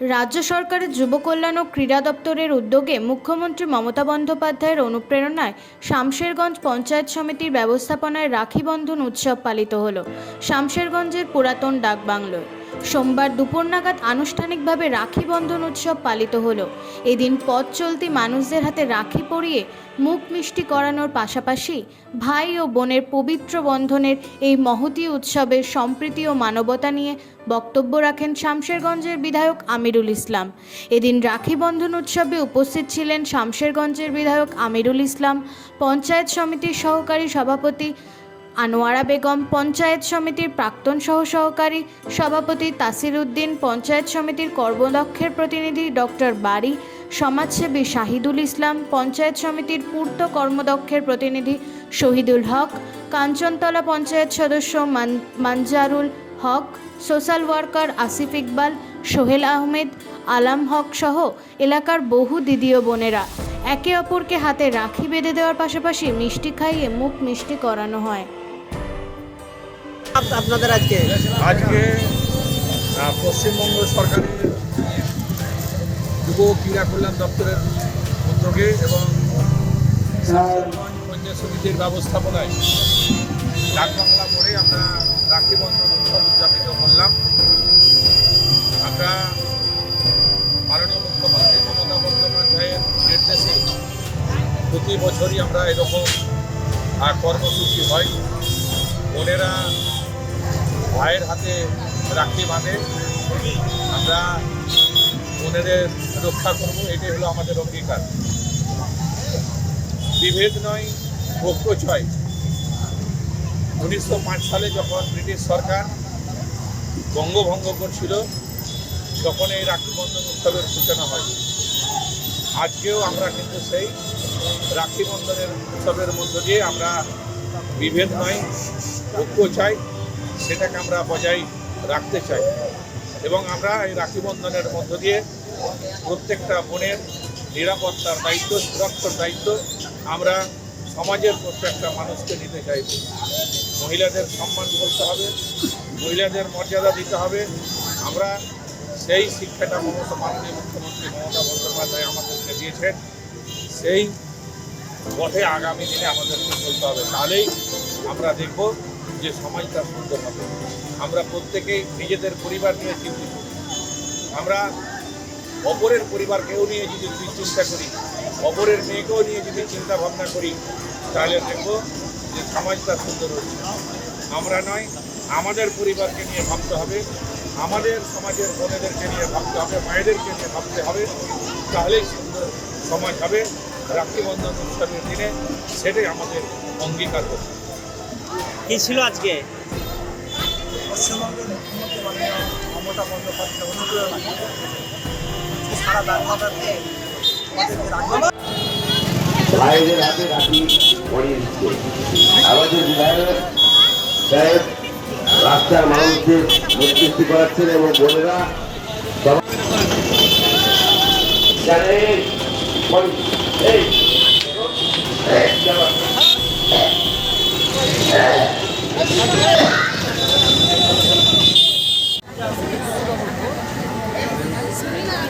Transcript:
রাজ্য সরকারের যুব কল্যাণ ও ক্রীড়া দপ্তরের উদ্যোগে মুখ্যমন্ত্রী মমতা বন্দ্যোপাধ্যায়ের অনুপ্রেরণায় শামশেরগঞ্জ পঞ্চায়েত সমিতির ব্যবস্থাপনায় রাখি বন্ধন উৎসব পালিত হল। শামশেরগঞ্জের পুরাতন ডাকবাংলোয়। সোমবার দুপুর নাগাদ আনুষ্ঠানিকভাবে রাখি বন্ধন উৎসব পালিত হলো। এদিন পথ চলতি মানুষদের হাতে রাখি পরিয়ে মুখ মিষ্টি করানোর পাশাপাশি ভাই ও বোনের পবিত্র বন্ধনের এই মহতী উৎসবের সম্প্রীতি ও মানবতা নিয়ে বক্তব্য রাখেন শামশেরগঞ্জের বিধায়ক আমিরুল ইসলাম। এদিন রাখি বন্ধন উৎসবে উপস্থিত ছিলেন শামশেরগঞ্জের বিধায়ক আমিরুল ইসলাম, পঞ্চায়েত সমিতির সহকারী সভাপতি আনোয়ারা বেগম পঞ্চায়েত সমিতির প্রাক্তন সহ সহকারী সভাপতি তাসির উদ্দিন, পঞ্চায়েত সমিতির কর্মদক্ষের প্রতিনিধি ডক্টর বাড়ি সমাজসেবী শাহিদুল ইসলাম, পঞ্চায়েত সমিতির পূর্ত কর্মদক্ষের প্রতিনিধি শহীদুল হক, কাঞ্চনতলা পঞ্চায়েত সদস্য মান- মানজারুল হক, সোশ্যাল ওয়ার্কার আসিফ ইকবাল, সোহেল আহমেদ, আলাম হক সহ এলাকার বহু দিদি ও বোনেরা। একে অপরকে হাতে রাখি বেঁধে দেওয়ার পাশাপাশি মিষ্টি খাইয়ে মুখ মিষ্টি করানো হয়। আপনাদের আজকে? আজকে পশ্চিমবঙ্গ সরকারের যুব ক্রীড়া কল্যাণ দপ্তরের উদ্যোগে এবং পঞ্চায়েত সমিতির ব্যবস্থাপনায় ডাকবাংলা মোড়ে আমরা রাখি বন্ধন উৎসব উদযাপিত করলাম। আমরা মাননীয় মুখ্যমন্ত্রী মমতা বন্দ্যোপাধ্যায়ের নির্দেশে প্রতি বছরই আমরা এরকম কর্মসূচি হয়। বোনেরা ভাইয়ের হাতে রাখি বাঁধে। আমরা বোনেদের রক্ষা করব, এটাই হলো আমাদের অঙ্গীকার। বিভেদ নয় ঐক্যচয় উনিশশো পাঁচ সালে যখন ব্রিটিশ সরকার বঙ্গভঙ্গ করছিল, তখন এই রাখি বন্ধন উৎসবের সূচনা হয়। আজকেও আমরা কিন্তু সেই রাখি বন্ধনের উৎসবের মধ্য দিয়ে আমরা বিভেদ নয় ঐক্য চাই সেটাকে আমরা বজায় রাখতে চাই। এবং আমরা এই রাখি বন্ধনের মধ্য দিয়ে প্রত্যেকটা বোনের নিরাপত্তার দায়িত্ব, সুরক্ষার দায়িত্ব আমরা সমাজের প্রত্যেকটা মানুষকে নিতে চাইব। মহিলাদের সম্মান করতে হবে, মহিলাদের মর্যাদা দিতে হবে। আমরা সেই শিক্ষাটা মমতা মাননীয় মুখ্যমন্ত্রী মমতা বন্দ্যোপাধ্যায় আমাদেরকে দিয়েছেন। সেই পথে আগামী দিনে আমাদেরকে চলতে হবে। তাহলেই আমরা দেখব যে সমাজটা সুন্দর হবে। আমরা প্রত্যেকেই নিজেদের পরিবার নিয়ে চিন্তিত। আমরা অপরের পরিবারকেও নিয়ে যদি চিন্তা করি, অপরের মেয়েকেও নিয়ে যদি চিন্তা ভাবনা করি, তাহলে দেখব যে সমাজটা সুন্দর হচ্ছে। আমরা নয়, আমাদের পরিবারকে নিয়ে ভাবতে হবে। আমাদের সমাজের বোনেদেরকে নিয়ে ভাবতে হবে, মায়েদেরকে নিয়ে ভাবতে হবে। তাহলেই সুন্দর সমাজ হবে। রাখি বন্ধন উৎসবের দিনে সেটাই আমাদের অঙ্গীকার করতে। কি ছিল আজকে পশ্চিমবঙ্গের মুখ্যমন্ত্রী মাননীয় মমতা বন্দ্যোপাধ্যায় অনুপ্রেরণায় সারা বাংলাদেশে আমাদের যে ভাইদের হাতে রাখি পরিয়ে দিচ্ছে আমাদের বিধায়ক সাহেব রাস্তার মানুষদের মুক্তি করাচ্ছেন এবং বোনেরা এই, এই, যাবা।